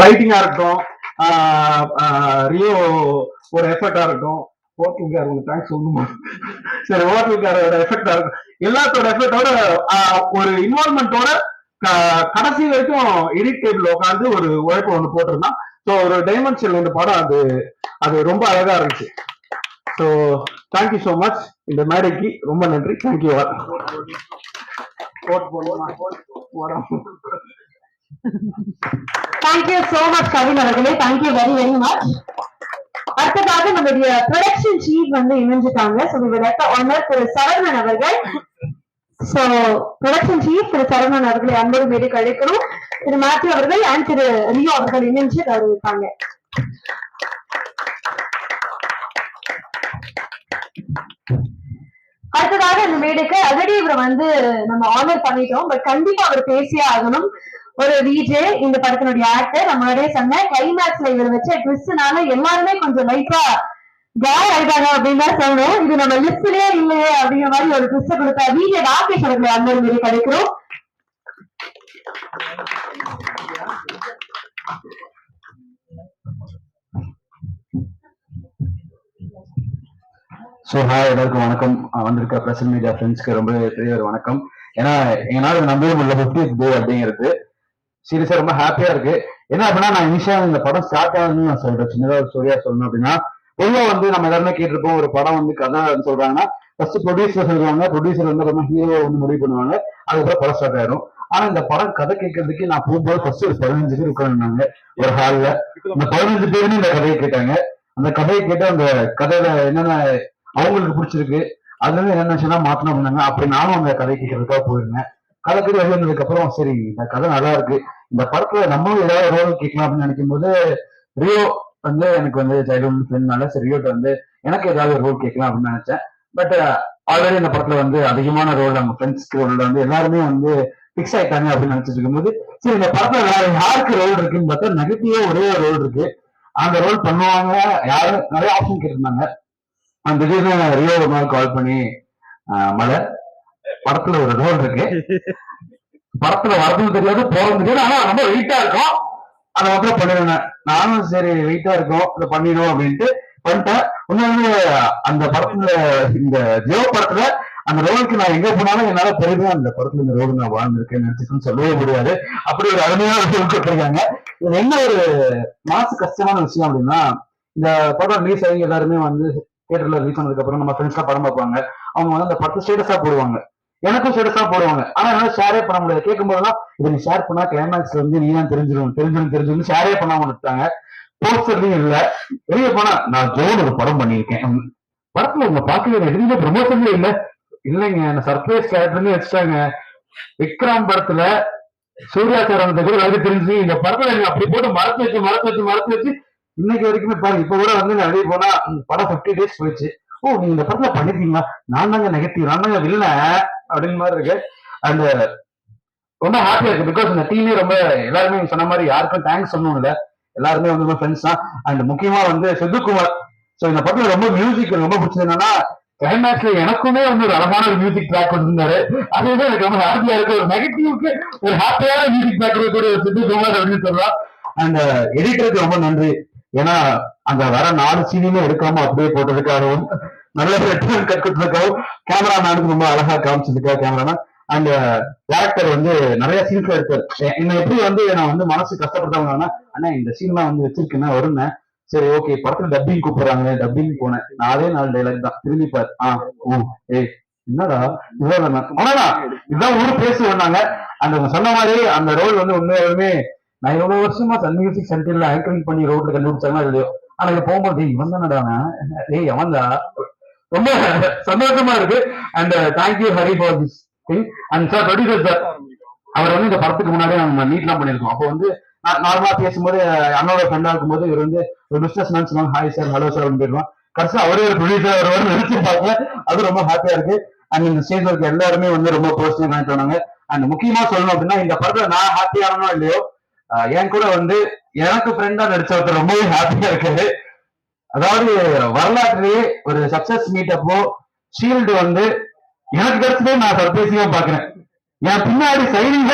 ரைட்டிங்கா இருக்கட்டும் ரியோ ஒரு எஃபர்ட்டா இருக்கட்டும். ஹோட்டலுக்கார உங்களுக்கு தேங்க்ஸ் சொல்லணுமா? சரி ஹோட்டலுக்காரோட எஃபெக்டா இருக்கும் எல்லாத்தோட எஃபெக்டோட ஒரு இன்வால்மெண்டோட கடைசி வரைக்கும் எடிட் டேபிள் உட்காந்து ஒரு உழைப்பு ஒன்று போட்டிருந்தான் ஸோ ஒரு டைமென்ஷன் இந்த படம் அது அது ரொம்ப அழகா இருந்துச்சு. ஸோ தேங்க்யூ ஸோ மச் இந்த மேடைக்கு ரொம்ப நன்றி. தேங்க்யூ கோட் போடுவோமா போடாம தேங்க்யூ சோ மச் கவின் அவர்களே. தேங்க்யூ வெரி வெரி மச் அடுத்ததாக நம்முடைய ப்ரொடக்ஷன் சீஃப் வந்து இணைஞ்சிட்டாங்க. So let owner Thiru Saravanan அவர்கள். So production chief Thiru Saravanan அவர்களை அன்போடு மீது கழிக்கணும் திரு மாத்தி அவர்கள் அண்ட் திரு ரியோ அவர்கள் இணைஞ்சு கௌரவிப்பாங்க அடுத்ததாக இந்த மேடைக்கு ஆல்ரெடி இவரை வந்து நம்ம ஆனர் பண்ணிட்டோம். பட் கண்டிப்பா அவர் பேசியே ஆகணும். ஒரு விஜே இந்த படத்தினுடைய ஆக்டர் நம்மளுடைய சொன்ன கிளைமேக்ஸ்ல இவர் வச்ச ட்விஸ்ட்னால எல்லாருமே கொஞ்சம் லைட்டா கேர் ஆயிட்டாங்க அப்படின்னு தான் சொல்லணும். இது நம்ம லிஸ்ட்லயே இல்லையே அப்படிங்கிற மாதிரி ஒரு ட்விஸ்ட் கொடுத்தா விஜே ராகேஷ் அவர்களை அன்பர் மீது கிடைக்கிறோம் ஸோ ஹாய் எல்லாருக்கும் வணக்கம். வந்திருக்க பிரசன்ட் மீடியா ஃப்ரெண்ட்ஸ்க்கு ரொம்ப பெரிய ஒரு வணக்கம். ஏன்னா எங்களால் இதை நம்பவே முடியல ஃபிஃப்டித் டே அப்படிங்கிறது. சீரியஸா ரொம்ப ஹாப்பியா இருக்கு. என்ன அப்படின்னா நான் இனிஷியா இந்த படம் ஸ்டார்ட் ஆகுதுன்னு நான் சொல்றேன். சின்னதா ஒரு ஸ்டோரியா சொல்லணும் அப்படின்னா பொதுவா வந்து நம்ம எல்லாருமே கேட்டிருப்போம் ஒரு படம் வந்து கதை சொல்றாங்கன்னா ஃபர்ஸ்ட் ப்ரொடியூசர் சொல்லுவாங்க. ப்ரொடியூசர் வந்து ரொம்ப ஹீரோ வந்து முடிவு பண்ணுவாங்க. அதுக்கப்புறம் படம் ஸ்டார்ட் ஆயிடும் ஆனா இந்த படம் கதை கேட்கறதுக்கு நான் போகும்போது ஃபர்ஸ்ட் ஒரு பதினஞ்சு பேர் உட்காந்துருந்தாங்க ஒரு ஹால்ல அந்த பதினஞ்சு பேருமே இந்த கதையை கேட்டாங்க. அந்த கதையை கேட்டு அந்த கதையில என்னென்ன அவங்களுக்கு பிடிச்சிருக்கு அதுல இருந்து என்ன மாத்தணும் அப்படின்னாங்க. அப்படி நானும் அந்த கதை கேட்கறதுக்காக போயிருந்தேன். காலக்கடி கேட்டு அப்புறம் சரி இந்த கதை நல்லா இருக்கு. இந்த படத்துல நம்மளும் ஏதாவது ரோல் கேட்கலாம் அப்படின்னு நினைக்கும் போது ரியோ வந்து எனக்கு வந்து சைல்ட்ஹுட் ஃப்ரெண்ட்னால சரி ரியோட்ட வந்து எனக்கு ஏதாவது ரோல் கேட்கலாம் அப்படின்னு நினைச்சேன். பட் ஆல்ரெடி uh, இந்த படத்துல வந்து அதிகமான ரோல் நம்ம ஃப்ரெண்ட்ஸ்க்கு ரோல் வந்து எல்லாருமே வந்து ஃபிக்ஸ் ஆயிட்டாங்க அப்படின்னு நினைச்சிட்டு இருக்கும்போது சரி இந்த படத்துல வேற யாருக்கு ரோல் இருக்குன்னு பார்த்தா நெகட்டிவா ஒரே ஒரு ரோல் இருக்கு. அந்த ரோல் பண்ணுவாங்க யாரும் நிறைய ஆப்ஷன் கேட்டிருந்தாங்க. அந்த திடீர்னு ரியோ ஒரு நாள் கால் பண்ணி ஆஹ் மலை படத்துல ஒரு ரோல் இருக்கு. படத்துல வரதும் தெரியாது போறது தெரியாது ஆனா ரொம்ப வெயிட்டா இருக்கும். அதை மட்டும் பண்ணிடுவேன். நானும் சரி வெயிட்டா இருக்கும் இதை பண்ணிடும் அப்படின்ட்டு பண்ணிட்டேன். உண்மையாலுமே அந்த படத்துல இந்த ஜியோ படத்துல அந்த ரோலுக்கு நான் எங்க போனாலும் என்னால பெருமையா அந்த படத்துல இந்த ரோடு நான் வாழ்ந்திருக்கேன் நினைச்சுன்னு சொல்லவே முடியாது. அப்படி ஒரு அருமையான ரோல் கொடுத்துருக்காங்க இது என்ன ஒரு மாசு கஷ்டமான விஷயம் அப்படின்னா இந்த படம் ரிலீஸ் ஆகி எல்லாருமே வந்து தியேட்டர்ல ரிலீஸ் ஆனதுக்கு அப்புறம் நம்ம ஃப்ரெண்ட்ஸ்லாம் படம் பார்ப்பாங்க. அவங்க வந்து அந்த படத்தை ஸ்டேட்டஸா போடுவாங்க. எனக்கும் ஸ்டேட்டஸா போடுவாங்க. ஆனா என்னால ஷேரே பண்ண முடியாது. கேட்கும் போதெல்லாம் இதை நீ ஷேர் பண்ணா கிளைமேக்ஸ்ல வந்து நீ தான் தெரிஞ்சிடும் தெரிஞ்சிடும் தெரிஞ்சிடும் ஷேரே பண்ணாம விட்டாங்க போஸ்டர்லயும் இல்ல. வெளியே போனா நான் ஜோன் ஒரு படம் பண்ணியிருக்கேன். படத்துல உங்க பாக்கல எதுவுமே ப்ரமோஷன்ல இல்ல. இல்லைங்க அந்த சர்ப்ரைஸ் கேரக்டர்னு வச்சுட்டாங்க. விக்ரம் படத்துல சூர்யா சார் கூட எனக்கு தெரிஞ்சு இந்த படத்துல நீங்க அப்படி போட்டு மறத்து வச்சு மறத்து வச்சு மறத்து வச்சு இன்னைக்கு வரைக்குமே பாருங்க இப்ப கூட வந்து நான் வெளியே போனா படம் 50 டேஸ் போயிடுச்சு. ஓ நீங்க இந்த படத்துல பண்ணிருக்கீங்களா? நான் தாங்க நெகட்டிவ் நான் தாங்க வில்ல அப்படின்னு மாதிரி இருக்கு. அந்த uh, ரொம்ப ஹாப்பியா இருக்கு. பிகாஸ் இந்த டீமே ரொம்ப எல்லாருமே சொன்ன மாதிரி யாருக்கும் தேங்க்ஸ் சொல்லணும் இல்ல. எல்லாருமே வந்து ஃப்ரெண்ட்ஸ் தான். அண்ட் முக்கியமா வந்து சித்துக்குமார் சோ இந்த படத்துல ரொம்ப மியூசிக் ரொம்ப பிடிச்சது என்னன்னா கிளைமேக்ஸ்ல எனக்குமே வந்து ஒரு அழகான ஒரு மியூசிக் ட்ராக் கொடுத்திருந்தாரு. அதுதான் எனக்கு ரொம்ப ஹாப்பியா இருக்கு. ஒரு நெகட்டிவ்க்கு ஒரு ஹாப்பியான மியூசிக் ட்ராக் கூட ஒரு சித்துக்குமார் அப்படின்னு சொல்லலாம் அண்ட் uh, எடிட்டருக்கு ரொம்ப நன்றி. ஏன்னா அந்த வர நாலு சீனையுமே எடுக்காம அப்படியே போட்டதுக்காகவும் நல்ல ரெட்மெண்ட் கற்றுக்கிறதுக்காகவும் கேமராமேனுக்கு ரொம்ப அழகா காமிச்சதுக்காக கேமராமேன் அண்ட் டேரக்டர் வந்து நிறைய சீன்ஸ்ல எடுத்தார் என்ன என்னை எப்படி வந்து நான் வந்து மனசு கஷ்டப்பட்டவங்கன்னா அண்ணா இந்த சீன்லாம் வந்து வச்சிருக்கேன்னா வருந்தேன். சரி ஓகே படத்துல டப்பிங் கூப்பிடுறாங்க டப்பிங் போனேன். நான் அதே நாள் டைலாக் தான். திரும்பி பாரு. ஆ ஓ ஏய் என்னடா? இதான் அவ்வளவுதான் இதுதான் ஊரு பேசி வந்தாங்க அந்த அவங்க சொன்ன மாதிரி அந்த ரோல் வந்து உண்மையாலுமே நான் எவ்வளவு வருஷமா சன் மியூசிக் சென்டர்ல ஆங்கரிங் பண்ணி ரோட்ல கண்டுபிடிச்சாங்க இல்லையோ. ஆனா இங்க போகும்போது இவன் தானடா அவன். டேய் அவன் தான் ரொம்ப சந்தோஷமா இருக்கு. And thank you Hari for this thing and sir producer sir அவர் வந்து இந்த படத்துக்கு முன்னாடி நம்ம மீட்லாம் பண்ணியிருக்கோம். அப்போ வந்து நார்மலா பேசும்போது அண்ணோட ஃப்ரெண்டா இருக்கும்போது இவர் வந்து ஒரு பிசினஸ் மேன் சொன்னாங்க. ஹாய் சார் ஹலோ சார் போயிடுவோம் கடைசி அவரே ஒரு ப்ரொடியூசர் வருவார் பார்க்கல. அது ரொம்ப ஹாப்பியா இருக்கு. அண்ட் இந்த ஸ்டேஜ் இருக்க எல்லாருமே வந்து ரொம்ப பர்சனல் கனெக்ட் ஆனாங்க அண்ட் முக்கியமா சொல்லணும் அப்படின்னா இந்த படத்துல நான் ஹாப்பியானோ இல்லையோ என் கூட வந்து எனக்கு ஃப்ரெண்டா நடிச்ச ஒருத்தர் ரொம்பவே ஹாப்பியா இருக்காரு. அதாவது வரலாற்றிலேயே ஒரு சக்சஸ் மீட் அப்போ ஷீல்டு வந்து எனக்கு கிடைச்சதே நான் சர்ப்ரைசிங்கா பாக்குறேன் என் பின்னாடி சைனிங்க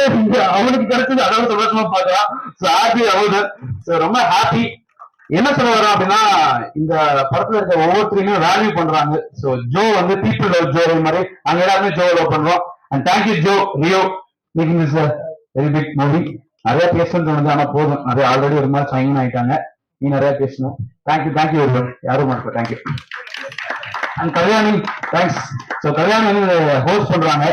அவனுக்கு கிடைச்சது அதாவது சந்தோஷமா பாக்கலாம் ஸோ ஹாப்பி அவுட் ஸோ ரொம்ப ஹாப்பி என்ன சொல்ல வரோம் அப்படின்னா இந்த படத்துல இருக்க ஒவ்வொருத்தரையுமே வேல்யூ பண்றாங்க. ஸோ ஜோ வந்து பீப்புள் லவ் ஜோ மாதிரி அங்க எல்லாருமே ஜோ லவ் பண்றோம். And thank you Joe Rio making is very big movie நிறைய பேசணும்னு தோணுது ஆனா போதும். நிறைய ஆல்ரெடி ஒரு மாதிரி சைன் ஆயிட்டாங்க. நீ நிறைய பேசணும். தேங்க்யூ தேங்க்யூ யாரும் மாட்டோம் thank you and Kalyani thanks so Kalyani host பண்றாங்க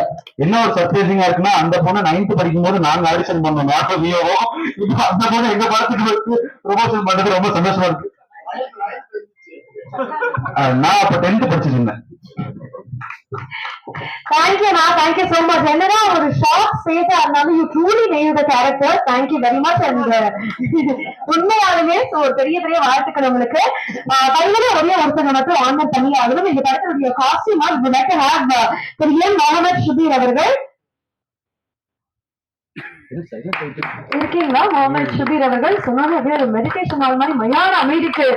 என்ன ஒரு சர்ப்ரைசிங்கா இருக்குன்னா அந்த பொண்ணு நைன்த் படிக்கும் போது நாங்க ஆடிஷன் பண்ணோம். நாட்டம் வியோவோ இப்போ அந்த பொண்ணு எங்க படத்துக்கு வந்து ப்ரொமோஷன் பண்றது ரொம்ப சந்தோஷமா இருக்கு. நான் அப்ப டென்த் படிச்சுட்டு இருந்தேன். தேங்க்யூ நான் தேங்க்யூ சோ மச் என்னதான் ஒரு ஷார்ட் ஸ்பேஸா இருந்தாலும் you truly நெய்வ் the character thank you very much and உண்மையாலுமே so ஒரு பெரிய பெரிய வாழ்த்துக்கள் உங்களுக்கு. Uh, பையனே ஒரே ஒருத்தங்க மட்டும் ஆன்லைன் பண்ணி ஆகணும் இந்த படத்தினுடைய காஸ்டியூமா would like have Thiru M Mohammed Shubeer அவர்கள். இருக்கீங்களா? முகமது ஷுபீர் அவர்கள்? சொன்னாலும் அப்படியே ஒரு மெடிடேஷன் ஆள் மாதிரி மயான அமைதிக்கு.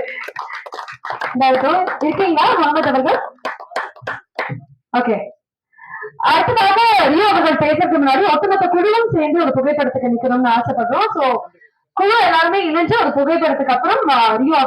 இருக்கீங்களா முகமது அவர்கள்? ஓகே அடுத்ததாக ரியோ அவர்கள் பேசுறதுக்கு முன்னாடி ஒட்டுமொத்த குழுவும் சேர்ந்து ஒரு புகைப்படத்துக்கு நிக்கணும்னு ஆசைப்படுறோம். சோ குழு எல்லாருமே இணைஞ்சு ஒரு புகைப்படத்துக்கு அப்புறம் ரியோ